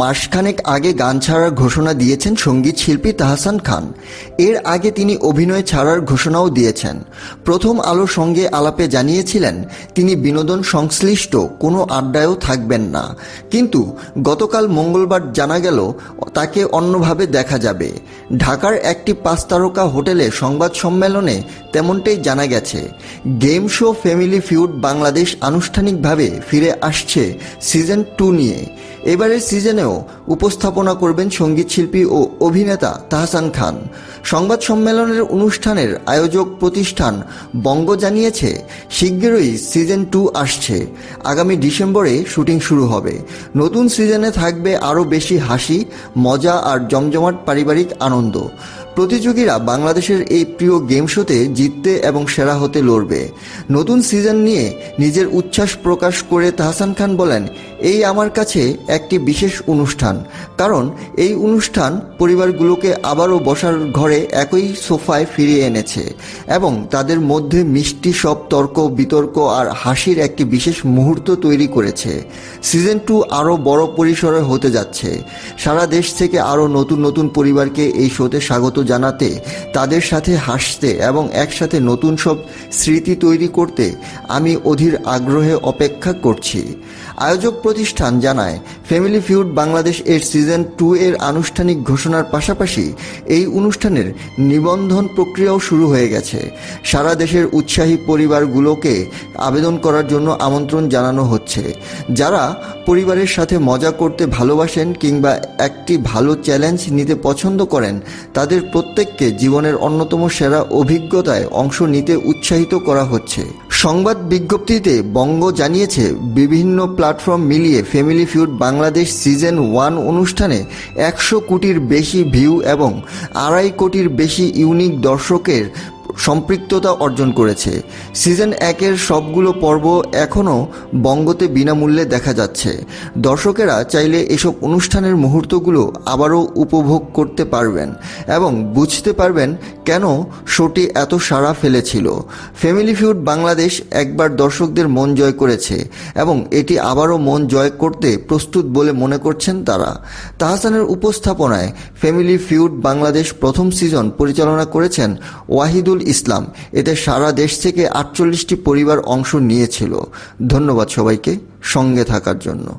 মাসখানেক আগে গান ছাড়ার ঘোষণা দিয়েছেন সংগীত শিল্পী তাহসান খান। এর আগে তিনি অভিনয় ছাড়ার ঘোষণাও দিয়েছেন। প্রথম আলোর সঙ্গে আলাপে জানিয়েছিলেন, তিনি বিনোদন সংশ্লিষ্ট, কোনো আড্ডায়ও থাকবেন না। কিন্তু গতকাল মঙ্গলবার জানা গেল, তাকে অন্যভাবে দেখা যাবে। ঢাকার একটি পাঁচ তারকা হোটেলে সংবাদ সম্মেলনে তেমনটাই জানা গেছে, game show family feud Bangladesh আনুষ্ঠানিকভাবে ফিরে আসছে সিজন টু নিয়ে। এবারের সিজনেও উপস্থাপনা করবেন সংগীত শিল্পী ও অভিনেতা তাহসান খান। সংবাদ সম্মেলনের অনুষ্ঠানের আয়োজক প্রতিষ্ঠান বঙ্গ জানিয়েছে, শিগগিরই সিজন টু আসছে। আগামী ডিসেম্বরে শুটিং শুরু হবে। নতুন সিজনে থাকবে আরও বেশি হাসি, মজা আর জমজমাট পারিবারিক আনন্দ। প্রতিযোগীরা বাংলাদেশের এই প্রিয় গেম শোতে জিততে এবং সেরা হতে লড়বে। নতুন সিজন নিয়ে নিজের উচ্ছ্বাস প্রকাশ করে তাহসান খান বলেন এই আমার কাছে একটি বিশেষ অনুষ্ঠান, কারণ এই অনুষ্ঠান পরিবারগুলোকে আবারও বসার ঘরে একই সোফায় ফিরিয়ে এনেছে এবং তাদের মধ্যে মিষ্টি সব তর্ক, বিতর্ক আর হাসির একটি বিশেষ মুহূর্ত তৈরি করেছে। সিজন টু আরও বড় পরিসরে হতে যাচ্ছে। সারা দেশ থেকে আরও নতুন নতুন পরিবারকে এই শোতে স্বাগত জানাতে, তাদের সাথে হাসতে এবং একসাথে নতুন সব স্মৃতি তৈরি করতে আমি অধীর আগ্রহে অপেক্ষা করছি। আয়োজক প্রতিষ্ঠান জানায়, ফ্যামিলি ফিউড বাংলাদেশ এর সিজন টু এর আনুষ্ঠানিক ঘোষণার পাশাপাশি এই অনুষ্ঠানের নিবন্ধন প্রক্রিয়াও শুরু হয়ে গেছে। সারা দেশের উৎসাহী পরিবারগুলোকে আবেদন করার জন্য আমন্ত্রণ জানানো হচ্ছে। যারা পরিবারের সাথে মজা করতে ভালোবাসেন কিংবা একটি ভালো চ্যালেঞ্জ নিতে পছন্দ করেন, তাদের প্রত্যেককে জীবনের অন্যতম সেরা অভিজ্ঞতায় অংশ নিতে উৎসাহিত করা হচ্ছে। সংবাদ বিজ্ঞপ্তিতে বঙ্গ জানিয়েছে, বিভিন্ন প্ল্যাটফর্ম মিলিয়ে family feud Bangladesh season one অনুষ্ঠানে একশো কোটির বেশি ভিউ এবং আড়াই কোটির বেশি ইউনিক দর্শকের সম্পৃক্ততা অর্জন করেছে। সিজন একের সবগুলো পর্ব এখনও বঙ্গতে বিনামূল্যে দেখা যাচ্ছে। দর্শকেরা চাইলে এসব অনুষ্ঠানের মুহূর্তগুলো আবারও উপভোগ করতে পারবেন এবং বুঝতে পারবেন কেন শোটি এত সাড়া ফেলেছিল। ফ্যামিলি ফিউড বাংলাদেশ একবার দর্শকদের মন জয় করেছে এবং এটি আবারও মন জয় করতে প্রস্তুত বলে মনে করছেন তারা। তাহসানের উপস্থাপনায় ফ্যামিলি ফিউড বাংলাদেশ প্রথম সিজন পরিচালনা করেছেন ওয়াহিদুল ইসলাম। এতে সারা দেশ থেকে আটচল্লিশটি পরিবার অংশ নিয়েছিল। ধন্যবাদ সবাইকে সঙ্গে থাকার জন্য।